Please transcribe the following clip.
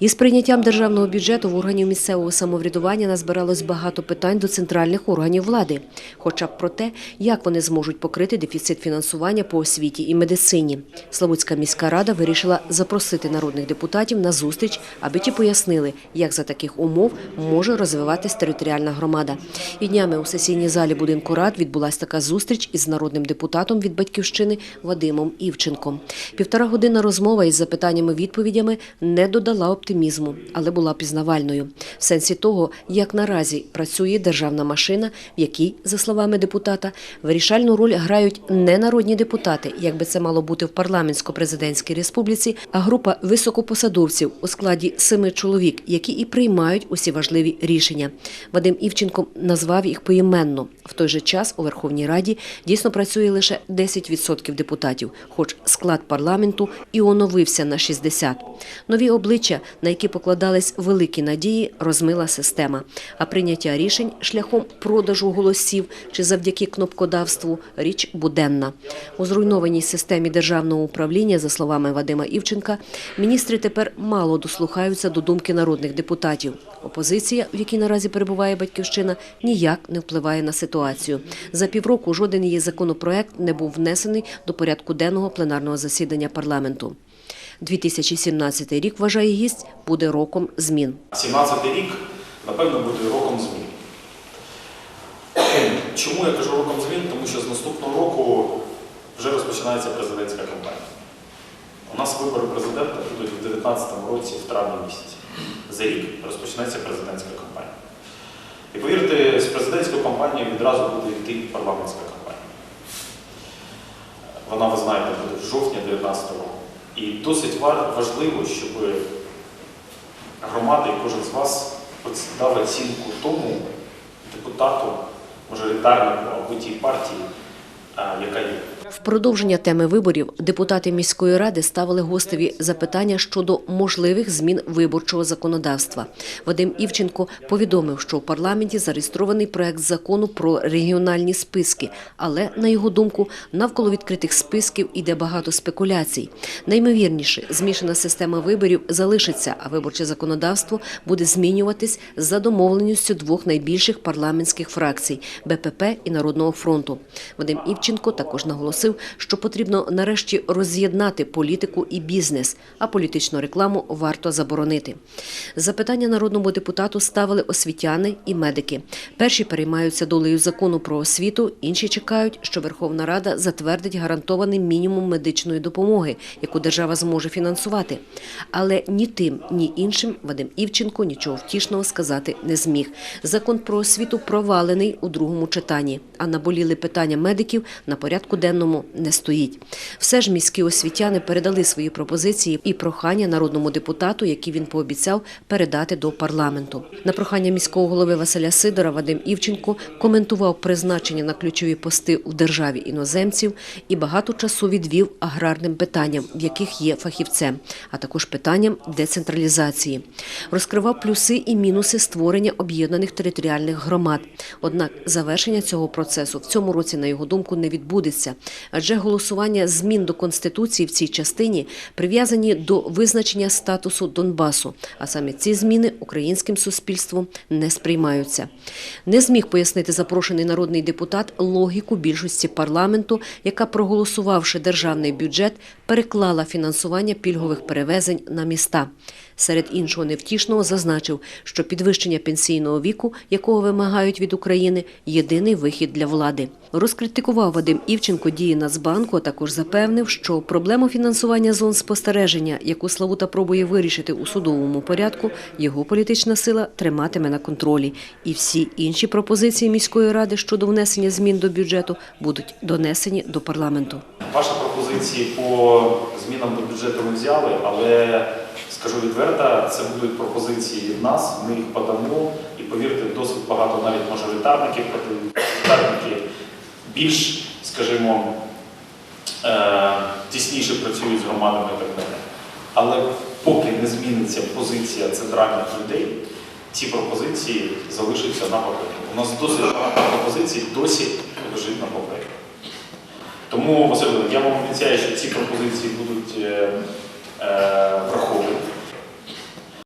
Із прийняттям державного бюджету в органів місцевого самоврядування назбиралось багато питань до центральних органів влади, хоча б про те, як вони зможуть покрити дефіцит фінансування по освіті і медицині. Славутська міська рада вирішила запросити народних депутатів на зустріч, аби ті пояснили, як за таких умов може розвиватись територіальна громада. І днями у сесійній залі будинку рад відбулася така зустріч із народним депутатом від батьківщини Вадимом Івченком. Півтора година розмова із запитаннями-відповідями не додала оптимізму, але була пізнавальною в сенсі того, як наразі працює державна машина, в якій, за словами депутата, вирішальну роль грають не народні депутати, як би це мало бути в парламентсько-президентській республіці, а група високопосадовців у складі семи чоловік, які і приймають усі важливі рішення. Вадим Івченко назвав їх поіменно. В той же час у Верховній Раді дійсно працює лише 10% депутатів, хоч склад парламенту і оновився на 60%. Нові обличчя, на які покладались великі надії, розмила система. А прийняття рішень шляхом продажу голосів чи завдяки кнопкодавству – річ буденна. У зруйнованій системі державного управління, за словами Вадима Івченка, міністри тепер мало дослухаються до думки народних депутатів. Опозиція, в якій наразі перебуває батьківщина, ніяк не впливає на ситуацію. За півроку жоден її законопроект не був внесений до порядку денного пленарного засідання парламенту. 2017 рік, вважає гість, буде роком змін. 17 рік, напевно, буде роком змін. Чому я кажу роком змін? Тому що з наступного року вже розпочинається президентська кампанія. У нас вибори президента будуть у 2019 році, в травні місяці. За рік розпочнеться президентська кампанія. І повірте, з президентською кампанією відразу буде йти парламентська кампанія. Вона, ви знаєте, буде в жовтні 2019 року. І досить важливо, щоб громада і кожен з вас дав оцінку тому депутату, мажоритарнику або тій партії, яка є. Продовження теми виборів депутати міської ради ставили гостеві запитання щодо можливих змін виборчого законодавства. Вадим Івченко повідомив, що у парламенті зареєстрований проект закону про регіональні списки, але на його думку, навколо відкритих списків іде багато спекуляцій. Наймовірніше, змішана система виборів залишиться, а виборче законодавство буде змінюватись за домовленістю двох найбільших парламентських фракцій БПП і Народного фронту. Вадим Івченко також наголосив, що потрібно нарешті роз'єднати політику і бізнес, а політичну рекламу варто заборонити. Запитання народному депутату ставили освітяни і медики. Перші переймаються долею закону про освіту, інші чекають, що Верховна Рада затвердить гарантований мінімум медичної допомоги, яку держава зможе фінансувати. Але ні тим, ні іншим Вадим Івченко нічого втішного сказати не зміг. Закон про освіту провалений у другому читанні, а наболіли питання медиків на порядку денному не стоїть. Все ж міські освітяни передали свої пропозиції і прохання народному депутату, які він пообіцяв передати до парламенту. На прохання міського голови Василя Сидора Вадим Івченко коментував призначення на ключові пости у державі іноземців і багато часу відвів аграрним питанням, в яких є фахівцем, а також питанням децентралізації. Розкривав плюси і мінуси створення об'єднаних територіальних громад. Однак завершення цього процесу в цьому році, на його думку, не відбудеться, адже голосування змін до конституції в цій частині прив'язані до визначення статусу Донбасу. А саме ці зміни українським суспільством не сприймаються. Не зміг пояснити запрошений народний депутат логіку більшості парламенту, яка, проголосувавши державний бюджет, переклала фінансування пільгових перевезень на міста. Серед іншого невтішного зазначив, що підвищення пенсійного віку, якого вимагають від України, єдиний вихід для влади. Розкритикував Вадим Івченко дії Нацбанку, а також запевнив, що проблему фінансування зон спостереження, яку Славута пробує вирішити у судовому порядку, його політична сила триматиме на контролі. І всі інші пропозиції міської ради щодо внесення змін до бюджету будуть донесені до парламенту. Ваші пропозиції по змінам до бюджету ми взяли, але скажу відверто, це будуть пропозиції від нас. Ми їх подамо, і повірте, досить багато навіть мажоритарників, мажоритарники більш, скажімо, е, тісніше працюють з громадами і так далі. Але поки не зміниться позиція центральних людей, ці пропозиції залишаться на папері. У нас досить багато пропозицій досі лежить на папері. Тому, Василь, я вам обіцяю, що ці пропозиції будуть е, е, враховані.